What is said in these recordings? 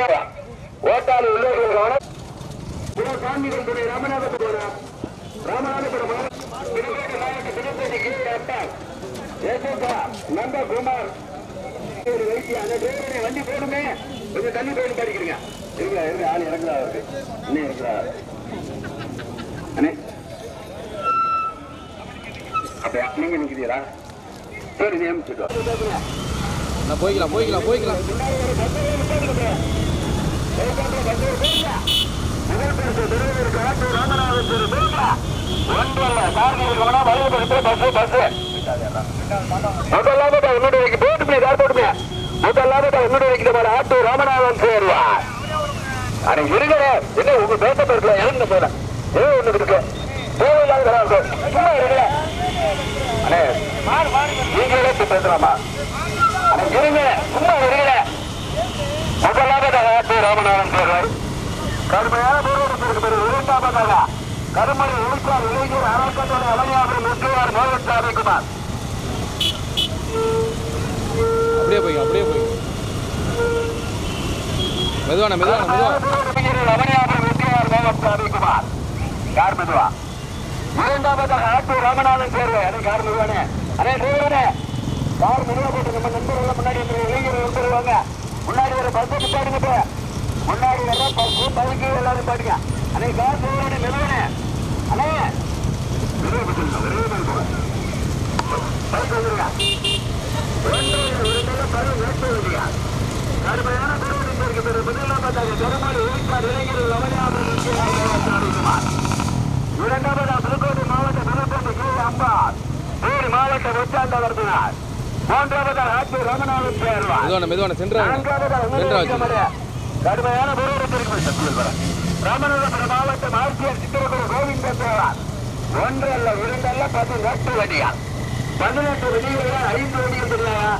இரண்டாவது ஓட்டாளி உள்ளவர்கள் கவனம் சாமிகள் துணை ராமநாதபுரம் ராமநாதபுரம் நந்தகுமார் வண்டி போடுமே கொஞ்சம் தண்ணி போயிட்டு படிக்கிறீங்க இருங்க இருங்க ஆள் இறங்குறா அவருக்கு இன்னும் இருக்கிறா அண்ணே. அப்படியா? நீங்க நிக்கிறீரா சரி நியமிச்சுட்டு நான் போய்க்கலாம் போய்க்கலாம் போய்க்கலாம். ராமநாதன் சேர்வார் அட இருங்கட என்ன உங்க பேச பேசல இறங்க போல ஏ ஒண்ணு இருக்கு தேவையில்லாத சும்மா இருங்கட அண்ணே நீங்களே பேசலாமா அட இருங்க சும்மா இருங்கட முதலாவதாக ராமநாதன் சேர்வார் கடுமையான போராட்டத்திற்கு பிறகு இரண்டாவதாக கருமணி ஒழிப்பார் இளைஞர் அறக்கட்டளை அலையாபுரம் முக்கியார் மோகன் சாமிக்குமார் அப்படியே போய்க்கலாம் அப்படியே போய்க்கலாம் மெதுவாண்ணா மெதுவாண்ணா மெதுவா. அவனியாபுரம் முக்கியார் மோகன் சாமிக்குமார் யார் மெதுவா? இரண்டாவதாக ஆட்டூர் ராமநாதன் சேர்வை அதை கார் மெதுவானே அதே டிரைவரே கார் மெதுவா போட்டு நம்ம நண்பர்கள் முன்னாடி வந்து இளைஞர்கள் வந்துருவாங்க முன்னாடி ஒரு பஸ் நிப்பாடுங்க இப்போ. முன்னாடி வர பஸ் பைக்கு எல்லாரும் பாட்டுங்க அதே கார் டிரைவரே நிலவனே அண்ணே. விரைவு சொல்லுங்க, விரைவு சொல்லுங்க. வந்துருங்க ஒன்று இரண்டு பருவ வேட்டு வந்துருங்க இளைஞர்கள் புதுக்கோட்டை மாவட்ட விழுப்புரம் மாவட்ட நான்காவதாக சென்ட்ரா வச்சு உணவு கடுமையான ராமநாதபுரம் மாவட்டம் ஆட்சியர் சித்திரகுரு கோவிந்த தேவார் ஒன்று அல்ல இரண்டு அல்ல பதினெட்டு வடியார் பதினெட்டு ஐந்து இல்லையா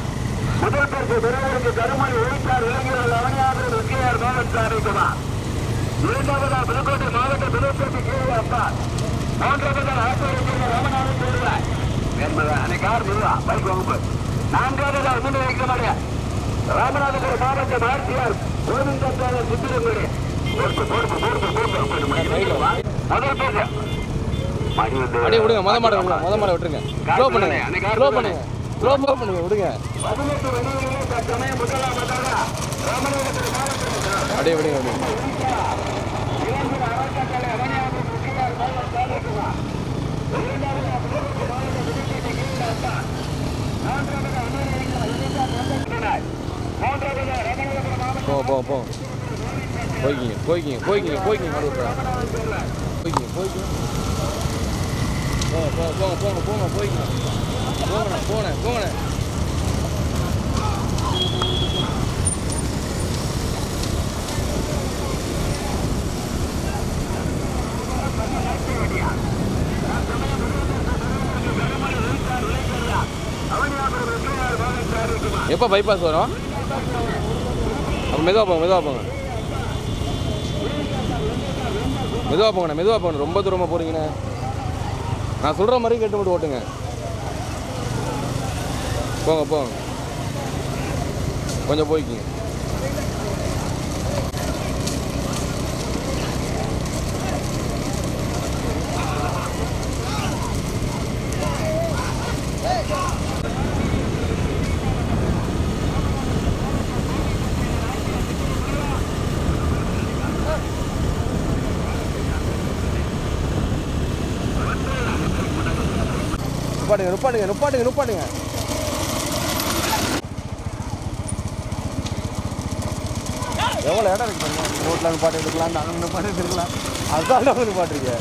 முதல் பரிசு பெறுவதற்கு கருமணி ஒழித்தார். இளைஞர்கள் அவனியாதர் முக்கியார் மோகன் சாமிக்குமார் இரண்டாவதா புதுக்கோட்டை மாவட்ட புதுக்கோட்டை கீழே அப்பா. மூன்றாவதா ஆசிரியர் ராமநாதன் தேடுவார் என்பது அன்னைக்கு யார் நிறுவா பைக் வகுப்பு. நான்காவதா முன்னே வைக்க ராமநாதபுரம் மாவட்ட ஆட்சியர் கோவிந்தத்தாளர் சித்திரங்குடி முதல் பேச அப்படியே விடுங்க மொத மாட விடுங்க மொத மாட விட்டுருங்க. ஸ்லோ பண்ணுங்க. ஸ்லோ பண்ணுங்க. பண்ணுங்க விடுங்க. அப்படியே விடுங்க விடுங்க இளைஞர் அறக்கட்டளை அவனியாபுரம் முக்கியார் மோகன் சாமிக்குமார் இரண்டாவதா புதுக்கோட்டை மாவட்ட புதுக்கோட்டை கீழே அப்பா நான்காவதா அமெரிக்கா இளைஞர் நந்தகுமார் மூன்றாவதா ராமநாதபுரம் மாவட்ட போ போ. போய்க்கிங்க போய்க்கிங்க போய்க்கிங்க போய்க்கிங்க மறுபடியும் போய்க்கிங்க போய்க்கிங்க. போங்க போங்க போங்க போங்க போங்க போய்க்கிங்க. போங்கண்ணா போனேன் போங்கண்ணே எப்போ பைபாஸ் வரும்? மெதுவாக போங்க மெதுவாக போங்க. மெதுவாக போங்கண்ணே மெதுவாக போங்க ரொம்ப தூரமாக போகிறீங்கண்ணே நான் சொல்கிற மாதிரி கேட்டு மட்டும் ஓட்டுங்க. போங்க போங்க. கொஞ்சம் போய்க்கிங்க. நுப்பாட்டுங்க நுப்பாட்டுங்க நுப்பாட்டுங்க நுப்பாட்டுங்க எவ்வளோ இடம் இருக்கு பாருங்க ரோட்டில் நிப்பாட்டு எடுக்கலாம் அங்கே நிப்பாட்டு எடுக்கலாம் அதுதான் நம்ம நிப்பாட்டுருங்க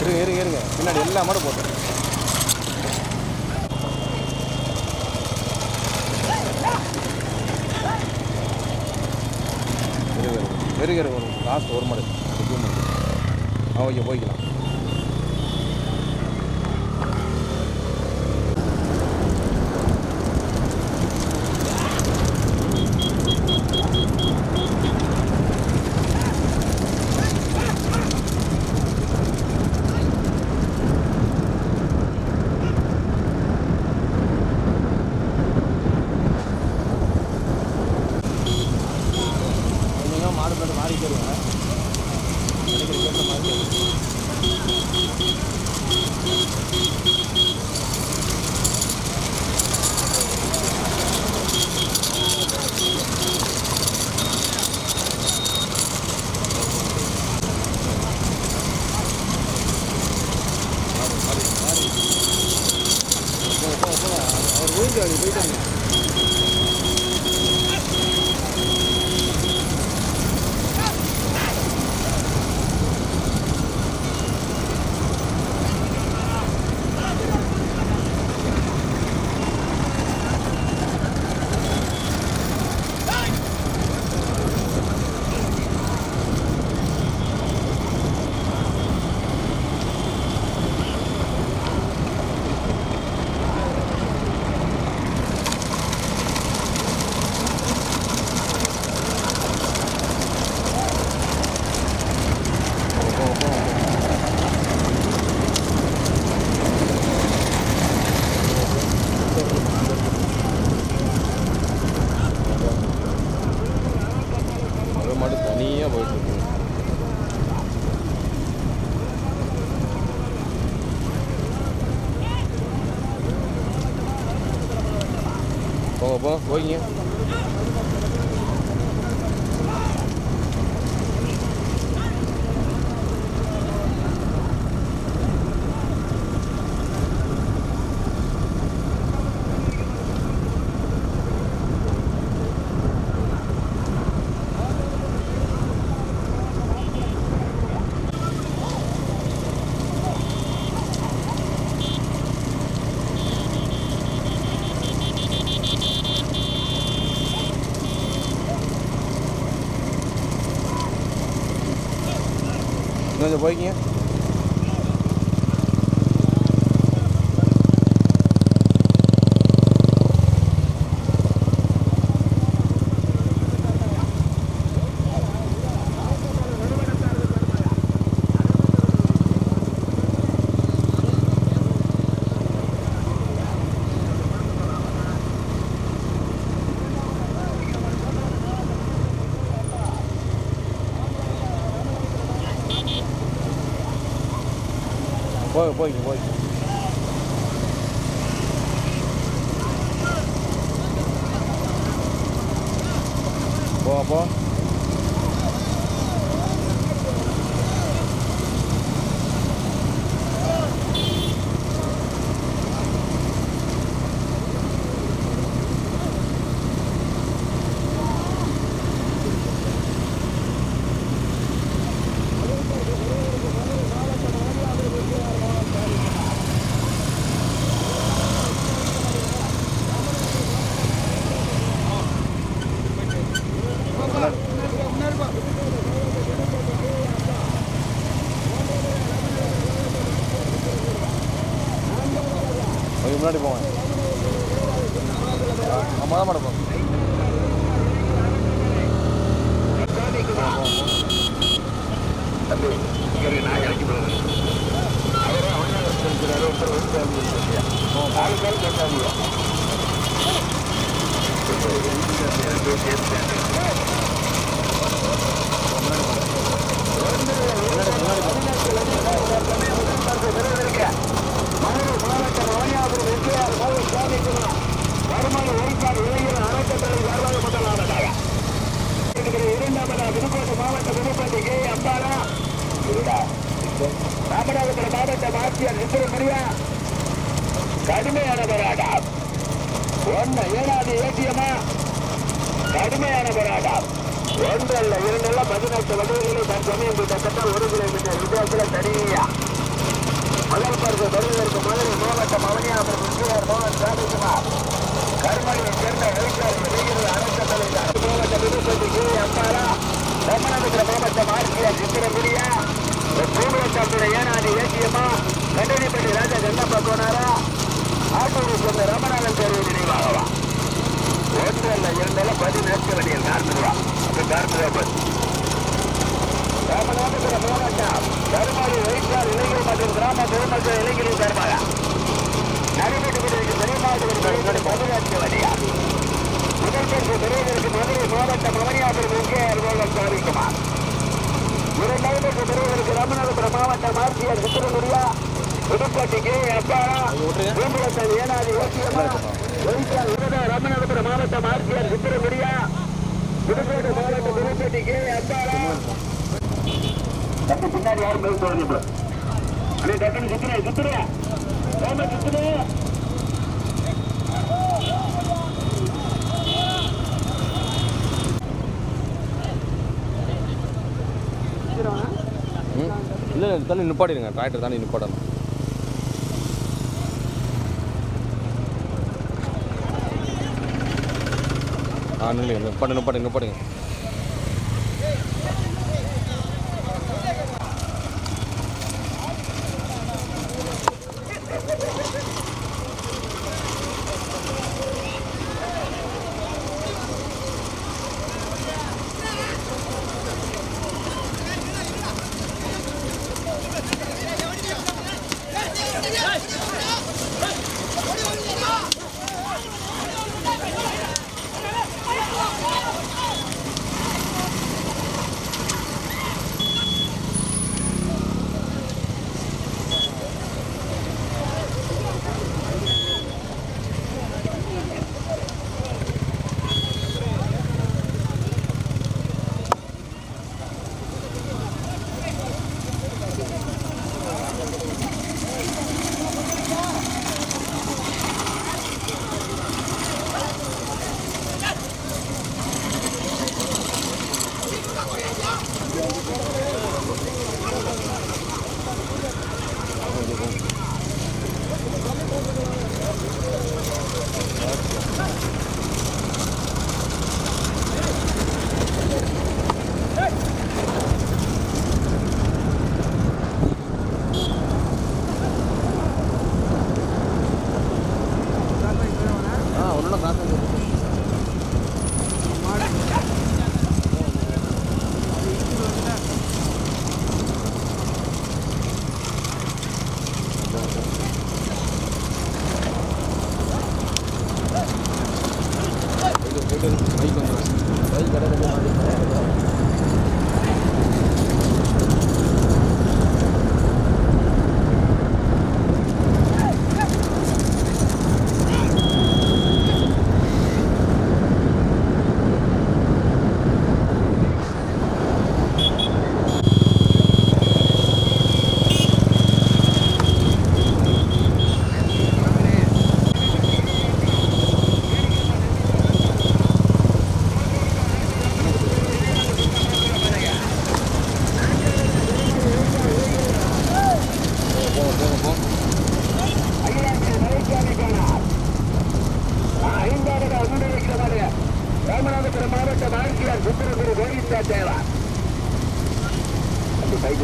இருங்க இருங்க இருங்க பின்னாடி எல்லா மாடும் போட்டேன் இருங்க இருங்க இருங்க ஒரு லாஸ்ட் ஒரு மாடு ஓகே போய்க்கலாம் மாறுபட்டு மாறிக்கிறேன் Thank you. Спокойнее. கொஞ்சம் போய்க்கிங்க собой Luke is standing. ராமநாதபுரம் மாவட்டம் ஆட்சியர் சித்திரமுடியா புதுக்கோட்டை மாவட்டம் புதுப்பேட்டை கே அம்பாரா தப்பு பின்னாடி யாரும் பேச தொடங்க அண்ணே டக்குனு சுத்துறேன் சுத்துறேன் ஏமா தண்ணி நிப்பாடிடுங்க டிராக்டர் தண்ணி நிப்பாடணும் ஆ நில்லுங்க நிப்பாட்டு நிப்பாட்டு நிப்பாட்டுங்க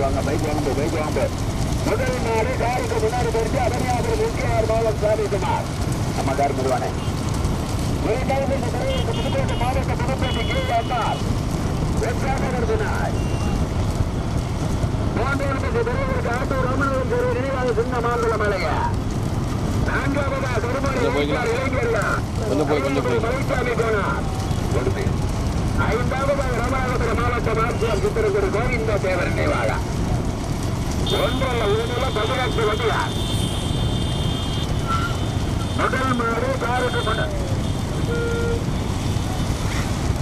வாங்க பைக் வாங்க பைக் வாங்க. முதல் நாடு காருக்கு முன்னாடி போயிட்டு அவனியாபுரம் முக்கியார் மாவட்ட சாமிக்குமார் நம்ம கார் முருவானே புதுக்கோட்டை மாவட்ட புதுக்கோட்டை கீழ் வந்தார் வெற்றாக வருதினார் மூன்றாவது தலைவருக்கு ஆட்டூர் ராமநாதன் தெரு நினைவாக சின்ன மாநில மலையா? நான்காவதா. இளைஞர்களா? போனார். ஐந்தாவது ராமநாதபுரம் மாவட்ட ஆட்சியர் சித்திரகுரு கோவிந்த தேவர் நினைவாக ஒன்றல்ல ஊரில் பதினெட்டு வண்டியார் முதல் மாடு காருக்கு முன்னாடி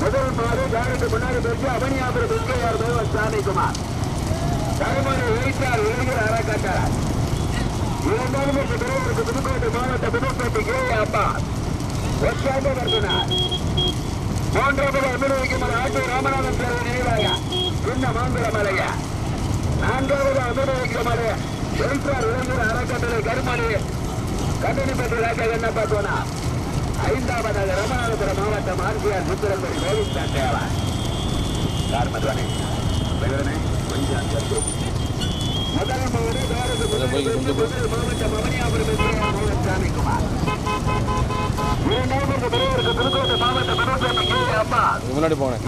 முதல் மாடு காருக்கு முன்னாடி பெற்று அவனியாபுரம் துர்க்கையார் தேவன் சாமிக்குமார் தருமபுரி வைத்தார் இளைஞர் அறக்கட்டார் இரண்டாவது பிறகு புதுக்கோட்டை மாவட்ட புதுக்கோட்டை கே அப்பா ஒற்றாக வருகிறார் மூன்றாவது அனுபவிக்கும் ஆட்டு ராமநாதன் தேர்வு நினைவாக சின்ன மாந்திர நான்காவது அனுபவிக்கும் மலை இளைஞர் அறக்கட்டளை கருமணி கட்டணி பெற்ற ராஜா என்ன பார்த்தோனா ஐந்தாவதாக ராமநாதபுரம் மாவட்டம் ஆர்சிஆர் சுத்திரம்பரி கோவிந்தான் தேவா யார் மதுவனே பெயரனே முதல் மாவட்ட மாவட்டம் அவனியாபுரம் சாமி குமார் முன்னாடி போனேன்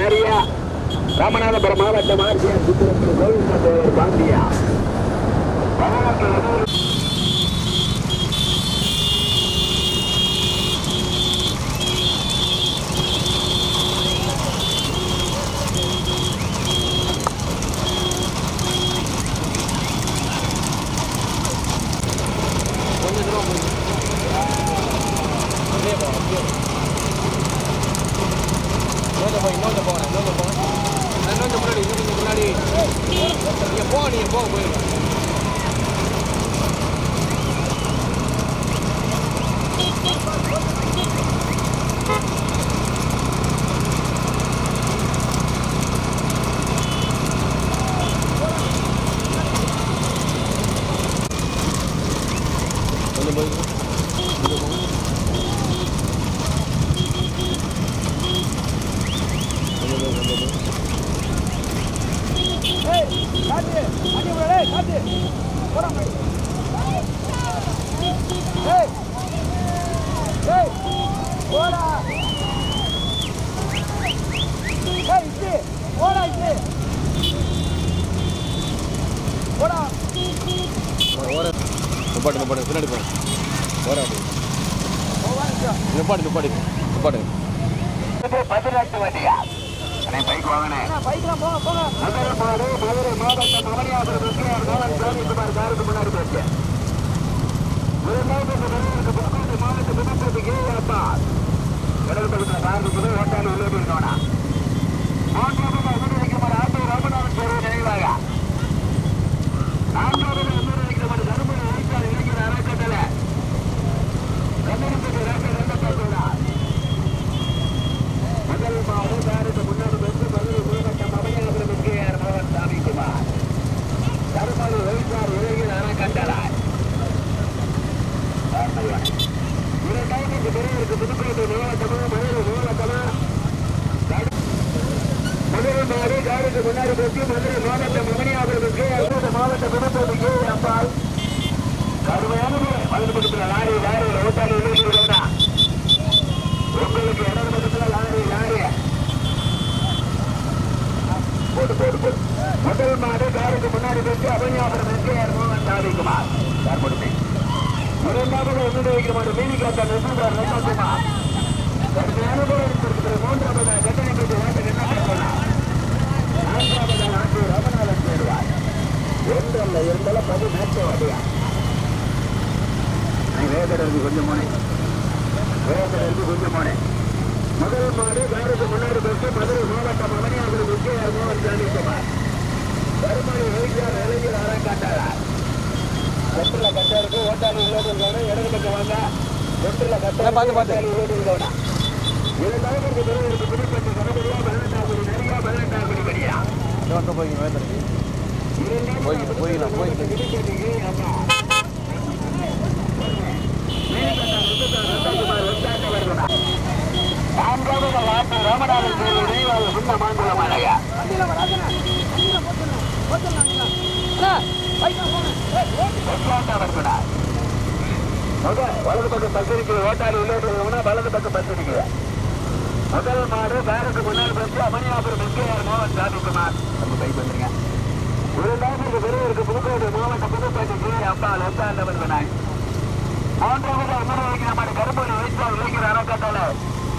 நரியா ராமநாதபுரம் மாவட்டம் ஆட்சியர் சுத்திரத்தில் பாண்டியா வரலாற்று நடுவர் கொஞ்சம் தூரம் போய் அப்படியே போ அப்படியே இன்னொன்று போய் இன்னொன்று போகிறேன் இன்னொன்று போகிறேன் இன்னொன்று முன்னாடி இன்னொன்று முன்னாடி. நீங்கள் போ நீங்கள் போக போயிருங்க கொஞ்சம் போய் இங்கே போங்க கொஞ்சம் போய் கொஞ்சம் போய் ஓர நிப்பாட்டு நிப்பாட்டு பின்னாடி போங்க ஓர அப்படி நிப்பாட்டு நிப்பாட்டு நிப்பாட்டு பதினெட்டு வண்டியா? அண்ணே பைக் வாங்கினேன் முதல் மாடு மதுரை மாவட்டம் மணியாபுரம் வெற்றியார் மோகன் ஜோதிக்குமார் காருக்கு முன்னாடி போச்சு. மாவட்ட ஓட்டாளி மூன்றாவது ஆட்டோ ராமநாதன் நினைவாக. நான்காவது அனுமதிக்குமார் தருமபுரி வைத்தார் இளைஞர் அறக்கட்டளை கண்ணடிப்பட்டு ரெண்டு ரெண்டு பார்க்கிறார் முதல் மாடு காருக்கு முன்னாடி வந்து மதுரை மாவட்டம் அவையாபுரம் கேஆர் மோகன் சாமிக்குமார் தருமபுரி வைத்தார் இளைஞர் அறக்கட்டளை இரண்டாயிரத்தி பிறகு புதுக்கோட்டை மாவட்டமா மதுரை மாவட்டமா மதுரை மாடு காருக்கு முன்னாடி போச்சு மதுரை மாவட்டம் மணியாபுரம் கேஆர் மாவட்ட புதுக்கோட்டை கே அப்பால் கடுமையான வலது பக்கத்தில் லாரி லாரி ஓட்டாளி உள்ளே உங்களுக்கு இடது பக்கத்தில் லாரி லாரி போட்டு போட்டு போட்டு முதல் மாடு காருக்கு முன்னாடி வச்சு அபனியாபுரம் எஸ்கேஆர் மோகன் சாமிக்குமார் யார் கொடுத்து இரண்டாவது ஒன்று வைக்கிற மாடு மீனி காத்தா நெசுந்தார் ரங்ககுமார் கடுமையான போல இருக்கிற மூன்றாவது கட்டணை பெற்று வாட்ட என்ன சொன்னார் நான்காவது நாட்டு ரமணாதன் சேருவார் ஒன்றல்ல இருந்தாலும் பதி மேட்சவாதியா வேதருக்கு கொஞ்சம் போனேன் வேதருக்கு கொஞ்சம் போனேன் முதல் மாடு காருக்கு முன்னாடி பஸ் மதுரை மாவட்டம் அவனியாபுரம் விஜயார் மோகன் சாமிக்குமார் வருமானி வைத்தியார் இளைஞர் அறக்காட்டாளர் வெற்றில கட்டை இருக்கு ஓட்டாளி உள்ளோடு இருக்கணும் இடது பக்கம் வாங்க. வெற்றில கட்டை பார்த்து, பார்த்து. ஓட்டாளி உள்ளோடு இருக்கணும் இரண்டாவது பிறகு இருக்கு புதுப்பட்டி கணபதியா பதினெட்டாம் நிறையா பதினெட்டாம் படி படியா போய்க்கலாம் போய்க்கலாம் போய்க்கலாம் நான்காவது வாட்டு ராமநாதன் கோயில் நினைவாக மாங்குளம் அழகா வலது பக்கம் பஸ் இருக்கு ஓட்டாளி உள்ளோட்டு வலது பக்கம் பஸ் முதல் மாடு பேருக்கு முன்னால் பஸ் அமனியாபுரம் எஸ்கேஆர் மோகன் சாமிக்குமார் நம்ம கை பண்ணுங்க இரண்டாவது பெரியவருக்கு புதுக்கோட்டை மாவட்ட புதுப்பேட்டை கே அப்பா லெப்டாண்டவர் வினாய் மூன்றாவது அமர வைக்கிற மாதிரி கருப்பூர் வைத்தார் இளைஞர் அறக்கட்டளை.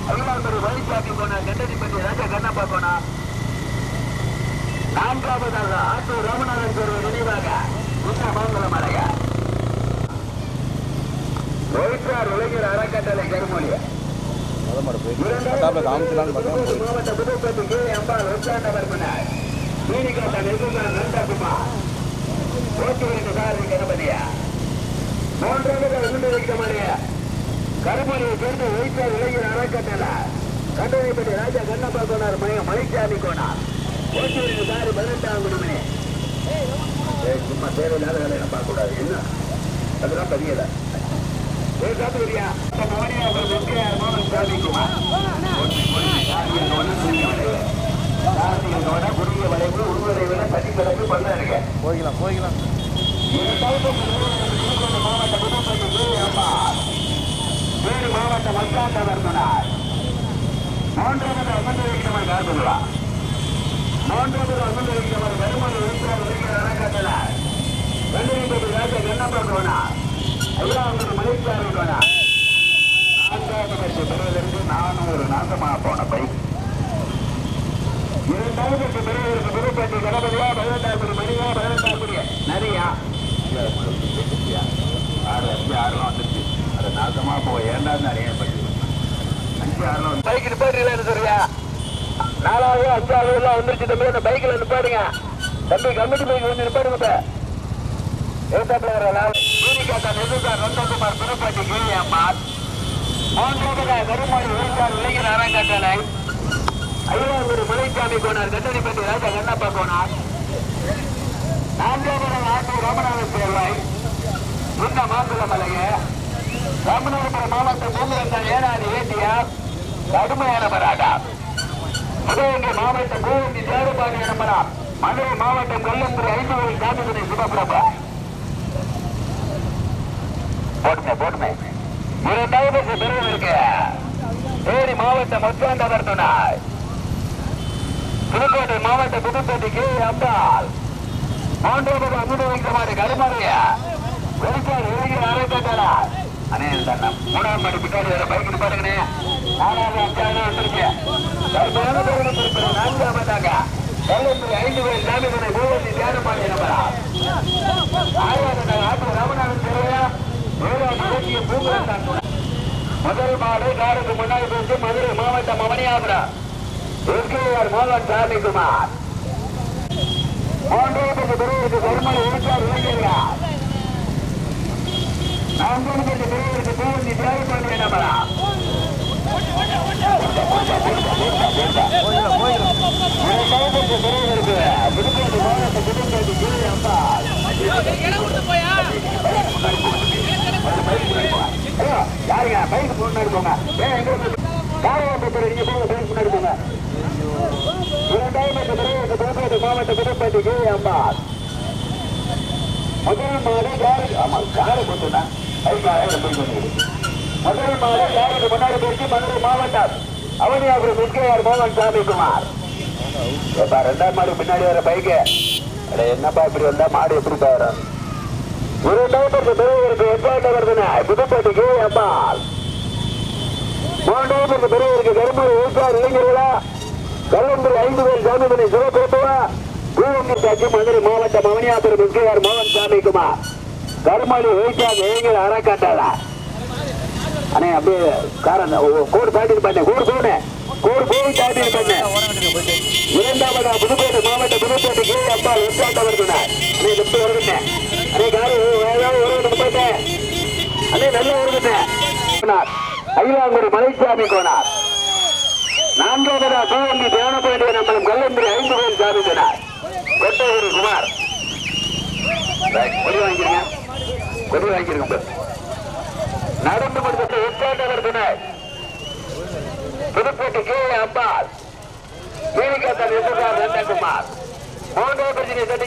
அகிலாம்பரி வழிசாமி போனார் கண்டடிப்பட்டி ராஜா கண்ணப்பா போனார் நான்காவதாக ஆட்டூர் ராமநாதன் தேர்வு நினைவாக. உண்ணா மாங்குளம் அழகா வைத்தார் இளைஞர் அறக்கட்டளை போய் மாவட்ட கே. அம்பாள் சாரதி கணபதியா. மூன்றாவது உண்டு வைக்கமாடிய கருமொழியை சேர்ந்து வைத்தார் இளைஞர் அறக்கட்டளை கண்டனைப்பட்டி ராஜா கண்ணப்பா கோனார் மலைச்சாமி கோனார் ஓட்டுவருக்கு சாரி பதினெட்டாம் குடும்பனே சும்மா தேவையில்லாத வேலையை பார்க்க என்ன அதெல்லாம் தெரியல பேசாதுரியா மவனியாபுரம் எஸ்கேஆர் மோகன் சாமிக்குமார் குறுகிய வளைவு உருவரை விட தனி கிடக்கு பண்ண இருக்க போய்க்கலாம் போய்க்கலாம். புதுப்பட்டி கீழப்பா வேறு மாவட்ட மக்காண்டவர்மனார் மூன்றாவது அமர்ந்து வைக்கிறவர் கார்புல்லா மூன்றாவது அமர்ந்து வைக்கிறவர் வருமான விழுப்புரம் இருக்கிற அறக்கட்டளார் வெள்ளரிப்பட்டி ராஜா கண்ணப்பா கோனார் ஐயாவது மலைச்சாரி கோனார் நான்காவது பரிசு பெறுவதற்கு நானூறு நாசமா போன பைக். இரண்டாவது பெறுவதற்கு புதுப்பட்டி கணபதியா பதினெட்டாம் மணியா? நிறையா. ஆறு அஞ்சு ஆறுலாம் வந்துருச்சு அது நாசமா போ ஏண்டா நிறைய பைக் அஞ்சு ஆறுலாம் பைக் நிப்பாடுறீங்களா சொல்றியா நாலாவது அஞ்சாவது எல்லாம் வந்துருச்சு தம்பி அந்த பைக்கில் நிப்பாடுங்க தம்பி கமிட்டி பைக் வந்து நிப்பாடுங்க ஏத்தாப்புல வரலாம் சூரிகாத்தா நெதுகார் நந்தகுமார் புதுப்பட்டி கீழியம்மாள் மூன்றாவது கருமாடி விழுந்தார் இளைஞர் அறங்கட்டளை ஐயாவூர் மலைச்சாமி கோனார் கட்டணிப்பட்டி ராஜா கண்ணப்பா கோனார். நான்காவது ஆட்டூர் ராமநாதன் தேர்வாய் இந்த மாங்குளம் மலைய ராமநாதபுரம் மாவட்டம் பூமிரத்தான் ஏனாடி ஏட்டியார் கடுமையான போராட்டம் சிவகங்கை மாவட்டம் பூவந்தி தேவபாடி நம்பலாம் மதுரை மாவட்டம் கொல்லம்புரி ஐந்து காட்டுதுறை சிவபிரபா. போட்டுமே போட்டுமே. இரண்டாவது பெருவில் இருக்கு. தேனி மாவட்டம் மொச்சாண்டவர் துணாய் புதுக்கோட்டை மாவட்ட புதுக்கோட்டை கே அம்பாள் மூன்றாவது அமுது வைக்குமாறு கருமாறிய வெளிக்காடு இளைஞர் அரைக்கட்டலா அண்ணே இந்த பின்னாடி வர பைக்கு பாருங்கண்ணே நாலாவது அஞ்சாவது வந்திருக்கேன் ஐந்து பேர் ஜாமீனை மூவத்தி தியானமாடி நம்பரா ஆறாவது ஆட்டு ராமநாதன் தெருவையா ஏழாவது இலக்கிய பூங்குரத்தான் முதல் மாடு காருக்கு முன்னாடி மதுரை மாவட்டம் அவனியாபுரம் எஸ்கேஆர் மோகன் சாமிக்குமார் மூன்றாவது பிரிவிற்கு பெருமளை இருக்கார் இளைஞர்கள் நான்காவது பிரிவிற்கு பூந்தி தேவைப்படி நம்பரா இரண்டாவது பிரிவிற்கு புதுக்கோட்டை மாவட்ட புதுக்கோட்டை கீழே அம்பாள் ஐயோ, யாருங்க பைக் முன்னாடி போங்க ஏன் எங்க இருந்து? காரையாம்பு தெரு, நீங்க போங்க முன்னாடி போங்க இரண்டாவது பிரிவிற்கு புதுக்கோட்டை மாவட்ட புதுக்கோட்டை கீழே அம்பாள் முதல் மாடு யாரு ஆமா காரை கொண்டுனா மதுரை போய் யாருக்கு முன்னாடி போயிட்டு மதுரை மாவட்டம் அவனியாபுரம் எஸ்கேஆர் மோகன் சாமிக்குமார் ஏப்பா ரெண்டாம் மாடு பின்னாடி வர பைக்கு என்னப்பா இப்படி வந்தா மாடு எப்படி வரும் ஒரு நம்பருக்கு பெரியவருக்கு எட்டாண்டு வருதுண்ணே புதுப்பேட்டைக்கு அம்பாள் மூன்றாவது பெரியவருக்கு கருமூர் ஊசார் இளைஞர்களா கல்லம்புரி ஐந்து பேர் சாமிமணி சிவகுருத்துவா பூவங்கி தாக்கி மதுரை மாவட்டம் அவனியாபுரம் எஸ்கேஆர் மோகன் சாமிக்குமார். கருமாளி ஊசார் அற காட்டாளா அண்ணே அப்படியே காரன் கோடு தாட்டி பண்ணேன் கோடு போனேன் கோடு போய் தாட்டி பண்ணேன் இரண்டாவது புதுக்கோட்டை மாவட்ட புதுக்கோட்டை கீழே அப்பா லெப்டாண்ட வருதுண்ணே அண்ணே லெப்ட் வருதுண்ணே அண்ணே காரு ஏதாவது ஒரு போயிட்டேன் அண்ணே நல்லா வருதுண்ணே ஐயாங்குடி மலைசாமி கோனார் நான்காவதா தூவந்தி தியான போயிட்டு நம்மளும் கல்லந்திரி ஐந்து கோயில் சாமி சாமித்தனார் கொட்டகுரு குமார். கொடி வாங்கிருங்க. கொடி வாங்கிருங்க நடந்து முடிந்த உட்காண்டவர் துணை புதுப்பேட்டை கீழே அம்பாள். வீணிக்காத்தல் எதிர்கார் நந்தகுமார் மூன்றாவது பிரச்சனை